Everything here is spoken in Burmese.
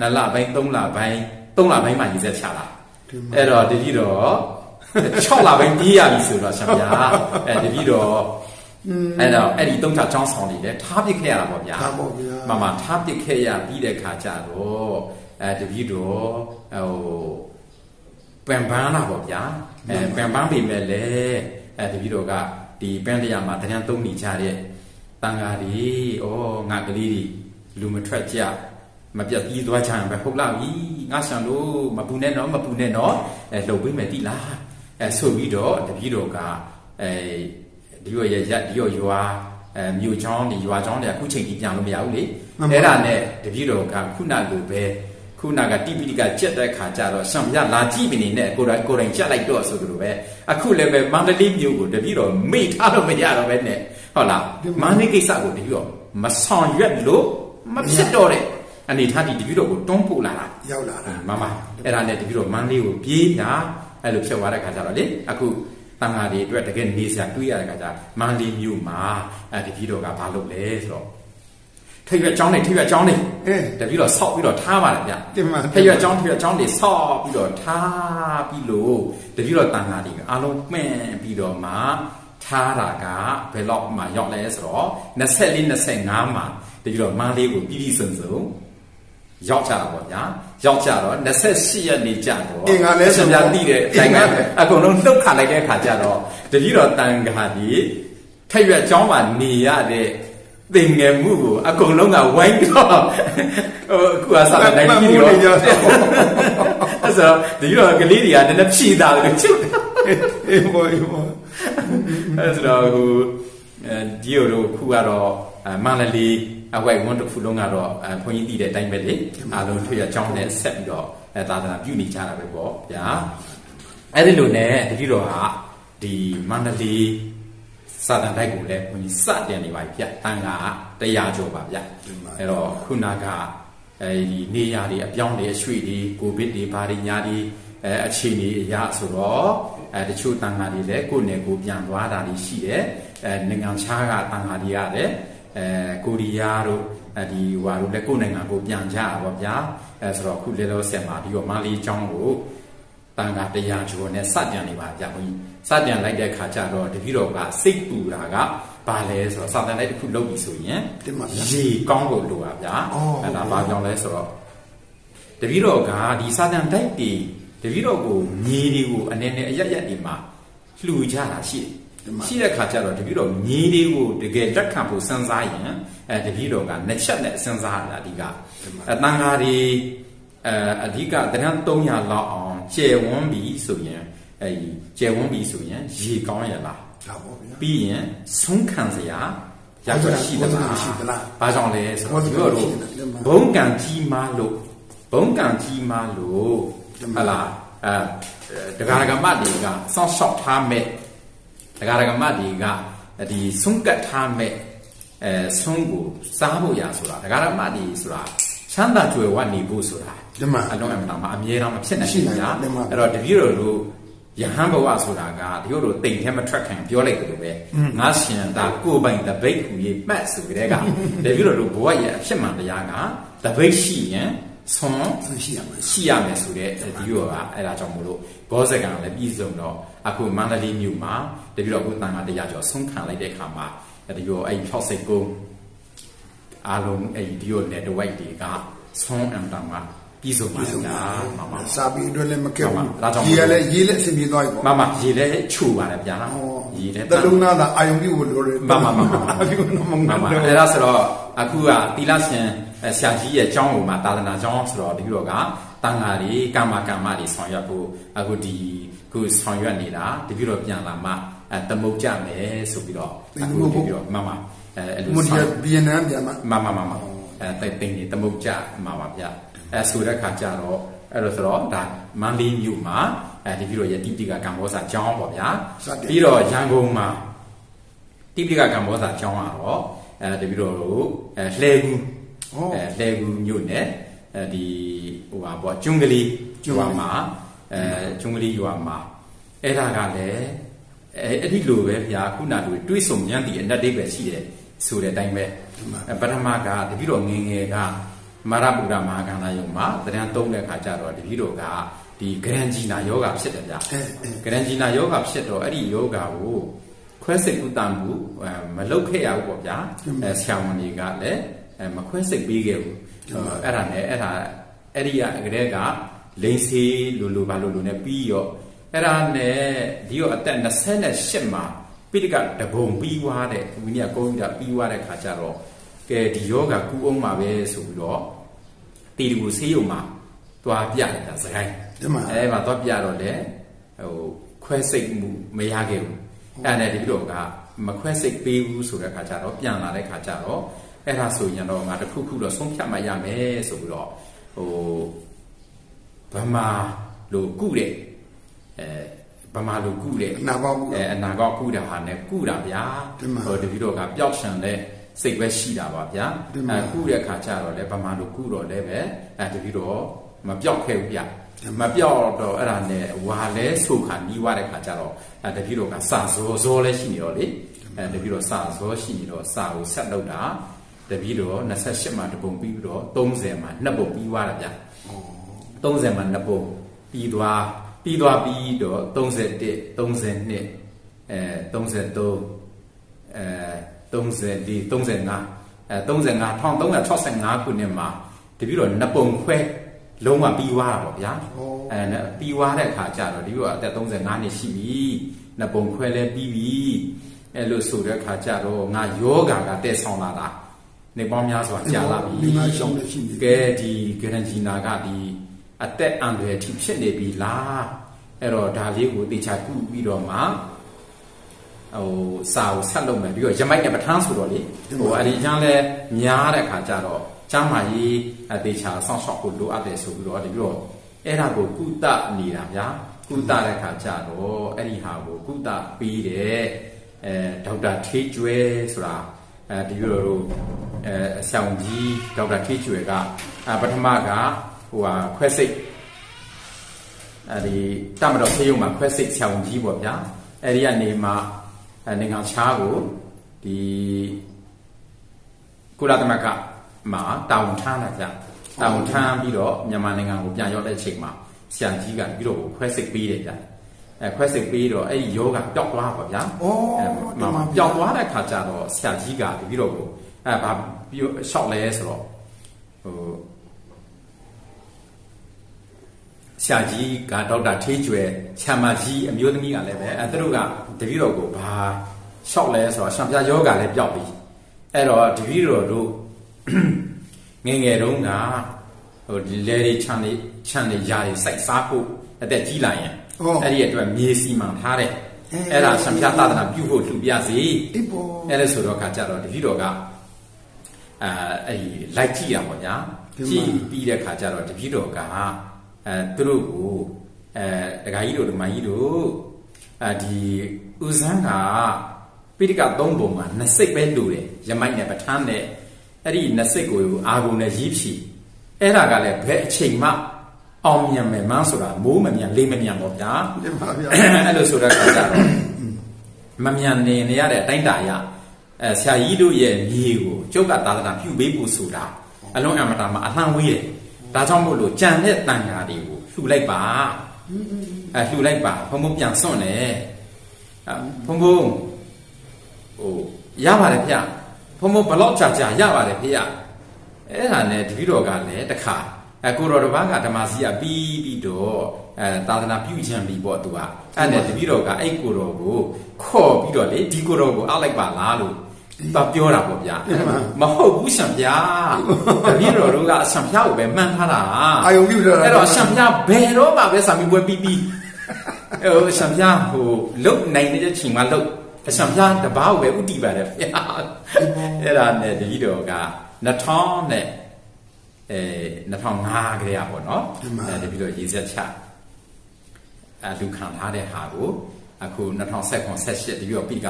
2လပိုင်း3လပိုင်း3လပိုင်းမှရည်ဆက်ချတာဒီမှာအဲ့တော့တတိတော့6လပိုင်းပြီးရပြီဆိုတော့ရှင်ဗျာအဲတတိတော့အဲ့တော့အဲ့ဒီသုံးချចောင်းဆောင်နေတယ်ထားပစ်ခဲ့ရတာပေါ့ဗျာထားပေါ့ဗျာမမထားပစ်ခဲ့ရပြီးတဲ့ခါကျတော့အဲတတိတော့ဟိုပန်ပန်းလာပေါ့ဗျာအဲပန်ပန်းပေမဲ့လေအဲတတိတော့ကဒီပန်းတရားမှာတရားသုံးနေကြတဲ့တန်ဃာတွေဩငါကလေးတွေလူမထွက်ကြ မပြတ်ပြီးသွားကြရင်ပဲဟုတ်လားပြီငါဆန်လို့မပူနဲ့နော်မပူနဲ့နော်အဲလှုပ်ပေးမယ်တိလားအဲဆိုပြီးတော့တတိတော့ကအဲဒီရောရရက်ဒီရောရွာအဲမြို့ချောင်းဒီရွာချောင်းတွေအခုချိန်ကြီးပြန်လို့မရဘူးလေမှန်ပါအဲ့ဒါနဲ့တတိတော်ကခုနလိုပဲခုနကတိပိဋကကြက်တဲ့ခါကျတော့ဆံပြလာကြည့်မနေနဲ့ကိုယ်တိုင်ကိုယ်တိုင်ကြက်လိုက်တော့ဆိုသလိုပဲအခုလည်းပဲမန္တလေးမြို့ကိုတတိတော်မိထားလို့မရတော့ပဲနဲ့ဟုတ်လားမန္တလေးကိစ္စကိုတတိတော်မဆောင်ရွက်လို့မဖြစ်တော့တဲ့ အနေထားဒီတတိတော်ကိုတွန်းပို့လာတာရောက်လာတာမမအဲ့ဒါနဲ့တတိတော်မန္တလေးကိုပြေးတာအဲ့လိုဖြစ်သွားတဲ့ခါကျတော့လေအခုတန်ဃာတွေအတွက်တကယ်နေစရာတွေးရတဲ့ခါကျမန္တလေးမြို့မှာအဲ့တတိတော်ကဘာလုပ်လဲဆိုတော့ထိပ်ရွက်ကျောင်းနေထိပ်ရွက်ကျောင်းနေအေးတပြီးတော့ဆောက်ပြီးတော့ထားပါလားဗျတင်ပါဖရွက်ကျောင်းဖရွက်ကျောင်းတွေဆောက်ပြီးတော့ထားပြီးလို့တပြီးတော့တန်ခါတွေအားလုံးမှန်ပြီးတော့မှထားတာကဘယ်တော့မှရောက်လဲဆိုတော့24 25မှာတပြီးတော့မန်းလေးကိုပြည်ပြည်စုံစုံ ရောက်ကြတာပေါ့ဗျာရောက်ကြတော့28ရက်နေကြတော့အင်္ဂါလဲဆိုဆိုပြတိတဲ့အတိုင်းကအကုန်လုံးလှုပ်ခါလိုက်တဲ့အခါကျတော့တပြီးတော့တန်ခါဒီဖရွက်ကျောင်းမှာနေရတဲ့သင်ငယ်မှုကိုအကုန်လုံးကဝိုင်းပြီးတော့ဟိုအခုကစားတဲ့နိုင်ပြီးတော့မှတ်မှုတွေကြောင့်အဲ့ဆိုတော့ဒီတော့ကလေးတွေကနည်းနည်းဖြည်တာလို့ချစ်အေးဘောအေးဘောအဲ့ဆိုတော့ဟိုအဲဒီလိုတို့ခုကတော့အဲမန္တလေး အဝိုက်ဝန်းတစ်ခုလုံးကတော့အဲဘုန်းကြီးတည်တဲ့အတိုင်းပဲလေအားလုံးထွေရအကြောင်းနဲ့ဆက်ပြီးတော့အဲသာသနာပြုနေကြတာပဲပေါ့ဗျာအဲ့ဒီလိုနဲ့ဒီတော့ဟာဒီမန္တလေးစာတန်တိုက်ကိုလည်းဘုန်းကြီးစတင်နေပါပြီဗျတန်ကတရားကျော်ပါဗျအဲ့တော့ခုနကအဲဒီနေရာတွေအပြောင်းတွေအရွှေ့တွေကိုဗစ်တွေဘာတွေညာတွေအဲအခြေအနေအရဆိုတော့အဲတချို့တန်ဃာတွေလည်းကိုယ့်နယ်ကိုပြန်သွားတာတွေရှိတယ်အဲနိုင်ငံခြားကတန်ဃာတွေရတယ် အဲကိုရီးယားတို့အဲဒီဟွာတို့လည်းကိုယ့်နိုင်ငံကိုပြန်ကြတာပေါ့ဗျာအဲဆိုတော့ခုလေလောဆက်မှာဒီတော့မန္တလေးကျောင်းကိုတန်ခါတရားကျော်နဲ့စတင်နေပါဗျာဘုန်းကြီးစတင်လိုက်တဲ့ခါကျတော့တပည့်တော်ကစိတ်ပူတာကဘာလဲဆိုတော့စာတန်လိုက်တစ်ခုလုပ်ပြီဆိုရင်တင်ပါဗျာရေကောင်းဖို့လိုပါဗျာအော်အဲ့ဒါဘာကြောင့်လဲဆိုတော့တပည့်တော်ကဒီစာတန်တိုက်တီတပည့်တော်ကိုမြေတွေကိုအနေနဲ့အရက်ရက်ဒီမှာလှူကြတာရှိတယ်ဒီမှာ ရှိတဲ့ခါကျတော့တပည့်တော်မြေတွေကိုတကယ်လက်ခံဖို့စဉ်းစားရင်အဲတပည့်တော်ကနှစ်ချက်နဲ့စဉ်းစားရတာအဓိကအတန်ဃာတွေအဲအဓိကတန်း300လောက်အောင်ကျယ်ဝန်းပြီဆိုရင်အဲဒီကျယ်ဝန်းပြီဆိုရင်ရေကောင်းရလားဒါပေါ့ဗျာပြီးရင်ဆုံးခံစရာရကြရှိသလားရှိသလားဘာကြောင့်လဲဆိုဘာတော့ကြောင့်ဒီလိုရှိသလဲဘုံကံကြီးမားလို့ဘုံကံကြီးမားလို့ဒီမှာဟလာအဲတရားဓမ္မတွေကစောင့်ရှောက်ထားမဲ့ တရားဓမ္မတွေကဒီဆုံးကတ်ထားမဲ့အဲဆုံးကိုစားဖို့ရဆိုတာတရားဓမ္မတွေဆိုတာချမ်းသာကြွယ်ဝနေဖို့ဆိုတာဒီမှာအလုံးအမတောင်မှအမြဲတမ်းမဖြစ်နိုင်ရှိဘူးနိုင်ညာတယ်မှန်ပါအဲ့တော့တပည့်တော်တို့ယဟန်ဘဝဆိုတာကဒီလိုတို့တိမ်ထဲမထွက်ခံပြောလိုက်တယ်လို့ပဲငါရှင်ဒါကိုယ်ပိုင်တပိတ်ဟူရေးမှတ်ဆိုကြတဲ့ကတပည့်တော်တို့ဘဝရဲ့အဖြစ်မှန်တရားကတပိတ်ရှိရင်ဆွန်ဆွရှိရမယ်ရှိရမယ်ဆိုတဲ့ဒီလိုကအဲ့ဒါကြောင့်မို့လို့ဘောဇကံလည်းပြည်စုံတော့ အခုမန္တလေးမြို့မှာတပည့်တော်ဘုသံဃာတရားကျော်ဆုံးခံလိုက်တဲ့အခါမှာဒီလိုအဲ့ဖြောက်စိတ်ကုန်းအားလုံးအဲ့ဒီလိုနဲ့တဝိုက်တွေကဆွန်အံတောင်ကပြည်စုံပါလားမမစာပေအတွက်လည်းမကက်မှန်ဘူးပါဒါကြောင့်ရေကလည်းရေလည်းအဆင်ပြေသွားပြီမပေါ့မရေလဲခြူပါတယ်ဗျာရေလဲတလုံးသားသာအာယုံပြုဖို့လိုတယ်မမမမအာယုံတော့မမမှန်မတော့အဲ့ဒါဆိုတော့အခုကတီလာရှင်ဆရာကြီးရဲ့အကြောင်းကိုမှသာသနာကျောင်းဆိုတော့ဒီလိုကတန်ဃာတွေကာမကမ္မတွေဆောင်ရွက်ဖို့အခုဒီ ခုဆောင်ရွက်နေတာဒီပြီးတော့ပြန်လာမှအဲတမုတ်ကြမယ်ဆိုပြီးတော့အခုဒီပြီးတော့မမအဲအဲ့လိုမွန်ဒီဆောင်ဗီယက်နမ်ပြန်မှာမမမမအဲတိတ်တိတ်နေတမုတ်ကြမှာပါဗျအဲဆိုတဲ့ခါကျတော့အဲ့လိုဆိုတော့ဒါမန္တလေးမြို့မှာအဲဒီပြီးတော့ယတိတိကကမ္ဘောဇာကျောင်းပေါ့ဗျာပြီးတော့ရန်ကုန်မှာတိပိကကမ္ဘောဇာကျောင်းကတော့အဲဒီပြီးတော့အဲလှဲကူဟောအဲလှဲကူမြို့နယ်အဲဒီဟိုပါပေါ့ကျွန်းကလေးရွာမှာ အဲကျွန်းကလေးရွာမှာအဲ့ဒါကလည်းအဲအဲ့ဒီလိုပဲဗျာခုနကတွေးဆုံညံ့တီအနက်တိပဲရှိတယ်ဆိုတဲ့အတိုင်းပဲအဲပထမကတပိတော့ငယ်ငယ်ကမာရပုဒ္ဒမဟာကန္နာယုံမှာတရားသုံးတဲ့ခါကျတော့တပည့်တော်ကဒီဂရန်ဂျီနာယောဂဖြစ်တယ်ဗျအဲအဲဂရန်ဂျီနာယောဂဖြစ်တော့အဲ့ဒီယောဂကိုခွဲစိတ်ဥတ္တမှုအဲမလုတ်ခဲ့ရဘူးပေါ့ဗျာအဲဆရာဝန်တွေကလည်းအဲမခွဲစိတ်ပေးခဲ့ဘူးအဲအဲ့ဒါနဲ့အဲ့ဒါအဲ့ဒီကကလေးက လိန်စီလိုလိုပါလိုလိုနဲ့ပြီးရောအဲ့ဒါနဲ့ဒီရောအသက်28မှာပိဋကတဘုံပြီးွားတဲ့ဝိနည်းကုန်းကြီးပြီးွားတဲ့ခါကျတော့ကဲဒီယောဂကူအောင်မှာပဲဆိုပြီးတော့တီတူဆေးရုံမှာသွားပြတယ်ဒါစကိုင်းဒီမှာအဲမှာတော့ပြတော့လေဟိုခွဲစိတ်မှုမရခဲ့ဘူးအဲ့ဒါနဲ့ဒီလိုကမခွဲစိတ်ပေးဘူးဆိုတဲ့ခါကျတော့ပြန်လာတဲ့ခါကျတော့အဲ့ဒါဆိုရင်တော့ငါတစ်ခုခုတော့ဆုံးဖြတ်မှရမယ်ဆိုပြီးတော့ဟို ဗမာလိုကုတဲ့အဲဗမာလိုကုတဲ့အနာပေါင်းကုတာအဲအနာကောကုတာဟာနဲ့ကုတာဗျာဒီမှာဟိုတပည့်တော်ကပျောက်ရှံတဲ့စိတ်ပဲရှိတာပါဗျာဒီမှာအဲကုတဲ့ခါကျတော့လေဗမာလိုကုတော့လည်းပဲအဲတပည့်တော်မပျောက်ခဲ့ဘူးဗျမပြောက်တော့အဲ့ဒါနဲ့ဝါလဲဆိုခါနီးွားတဲ့ခါကျတော့အဲတပည့်တော်ကစာဇောဇောလဲရှိနေတော့လေအဲတပည့်တော်စာဇောရှိနေတော့စာကိုဆက်လုပ်တာတပည့်တော်28မှာတပုံပြီးပြီးတော့30မှာနှစ်ပုံပြီးွားတာဗျ 30မှာနှစ်ပုံပြီးသွားပြီးသွားပြီးတော့31 32အဲ33အဲ30 35အဲ35 1365ခုနှစ်မှာတပည့်တော်နှစ်ပုံခွဲလုံးဝပြီးွားတာပေါ့ဗျာအဲနဲ့ပြီးွားတဲ့အခါကျတော့ဒီလိုအသက်35နှစ်ရှိပြီနှစ်ပုံခွဲလဲပြီးပြီအဲလို့ဆိုတဲ့အခါကျတော့ငါယောဂါကတည်ဆောင်လာတာနေပေါင်းများစွာကြာလာပြီဒီမှာရှောင်းနေရှိနေကဲဒီဂရန်ဂျီနာကဒီ အသက်အန္တရာယ်ထိဖြစ်နေပြီလားအဲ့တော့ဒါလေးကိုတေချာကုပြီးတော့မှဟိုစာကိုဆက်လုပ်မယ်ပြီးတော့ရမိုက်နဲ့ပထန်းဆိုတော့လေဟိုအရင်ကျန်းလဲများတဲ့အခါကျတော့ကျမ်းမာရေးအသေးချာဆောင်းရှောက်ဖို့လိုအပ်တယ်ဆိုပြီးတော့ဒီပြီးတော့အဲ့ဒါကိုကုသနေတာဗျာကုသတဲ့အခါကျတော့အဲ့ဒီဟာကိုကုသပြီးတယ်အဲဒေါက်တာထေးကျွဲဆိုတာအဲဒီလိုတို့အဲအဆောင်ကြီးဒေါက်တာထေးကျွဲကအဲပထမက ဟိုဟာခွဲစိတ်အဲဒီတမတော်ဆေးရုံမှာခွဲစိတ်ဆရာဝန်ကြီးပေါ့ဗျာအဲဒီကနေမှအဲနိုင်ငံခြားကိုဒီကုလသမဂ္ဂမှာတာဝန်ထမ်းလာကြတာဝန်ထမ်းပြီးတော့မြန်မာနိုင်ငံကိုပြန်ရောက်တဲ့အချိန်မှာဆရာကြီးကပြီးတော့ခွဲစိတ်ပေးတယ်ဗျာအဲခွဲစိတ်ပေးတော့အဲ့ဒီယောဂပျောက်သွားပါဗျာဩအဲဒီမှာပျောက်သွားတဲ့ခါကျတော့ဆရာကြီးကပြီးတော့ကိုအဲဘာပြီးတော့ရှောက်လဲဆိုတော့ဟို ဆရာကြီးကဒေါက်တာထေးကျွယ်ဆရာမကြီးအမျိုးသမီးကလည်းပဲအဲသူတို့ကတပည့်တော်ကိုဘာလျှောက်လဲဆိုတော့ရှံပြယောဂလည်းပျောက်ပြီအဲ့တော့တပည့်တော်တို့ငယ်ငယ်တုန်းကဟိုဒီလေတွေခြံတွေခြံတွေຢာတွေစိုက်စားဖို့အသက်ကြီးလာရင်အဲ့ဒီအတွက်မြေစီမံထားတယ်အဲ့ဒါရှံပြသာသနာပြုဖို့လှူပြစီဒီပေါ်အဲ့ဒါဆိုတော့ခါကြတော့တပည့်တော်ကအာအဲ့ဒီလိုက်ကြည့်ရပါဗျာကြည့်ပြီးတဲ့ခါကျတော့တပည့်တော်က အဲသူတို့ကိုအဲဒကာကြီးတို့ဒမကြီးတို့အဲဒီဦးစန်းကပိဋကသုံးပုံမှာနှစ်စိတ်ပဲလူတယ်ရမိုက်နဲ့ပဋ္ဌာန်းနဲ့အဲ့ဒီနှစ်စိတ်ကိုအာဂုံနဲ့ရီးဖြီအဲ့ဒါကလည်းဘယ်အချိန်မှအောင်မြင်မယ်မန်းဆိုတာမိုးမမြန်လေးမမြန်ပေါ့ဗျာဒီမှာဗျာအဲ့လိုဆိုတဲ့ခါကျတော့မမြန်နေနေရတဲ့အတိုင်းတာရအဲဆရာကြီးတို့ရဲ့မြေကိုကျုပ်ကသာသနာပြုပေးဖို့ဆိုတာအလုံးအမတာမှာအလှမ်းဝေးတယ် ဒါကြောင့်မို့လို့ကြံတဲ့တန်ဃာတွေကိုလှူလိုက်ပါအဲလှူလိုက်ပါဘုံဘုံပြန်စွန့်တယ်အဲဘုံဘုံဟိုရပါတယ်ဗျဘုံဘုံဘလောက်ကြာကြာရပါတယ်ဗျအဲ့ဒါနဲ့တပည့်တော်ကလည်းတခါအဲကိုတော်တစ်ပါးကဓမ္မစီကပြီးပြီးတော့အဲသာသနာပြုခြင်းပြီးပေါ့သူကအဲ့နဲ့တပည့်တော်ကအဲ့ကိုတော်ကိုခေါ်ပြီးတော့လေဒီကိုတော်ကိုအားလိုက်ပါလားလို့ သူပြောတာပေါ့ဗျာမဟုတ်ဘူးရှင်ဗျာတပည့်တော်တို့ကအရှင်ဗျာကိုပဲမှန်းထားတာအာယုံပြုတော့အဲ့တော့ရှင်ဗျာဘယ်တော့မှပဲစာမီပွဲပြီးပြီးဟိုရှင်ဗျာဟိုလုတ်နိုင်တဲ့ချိန်မှာလုတ်ရှင်ဗျာတပားကိုပဲဥတီပါတယ်ဗျာအဲ့ဒါနဲ့တပည့်တော်က2000နဲ့အဲ2005ကလေးอ่ะပေါ့နော်အဲတပည့်တော်ရေးဆက်ချအဲလူခံထားတဲ့ဟာကိုအခု2019 18တပည့်တော်ပြီးက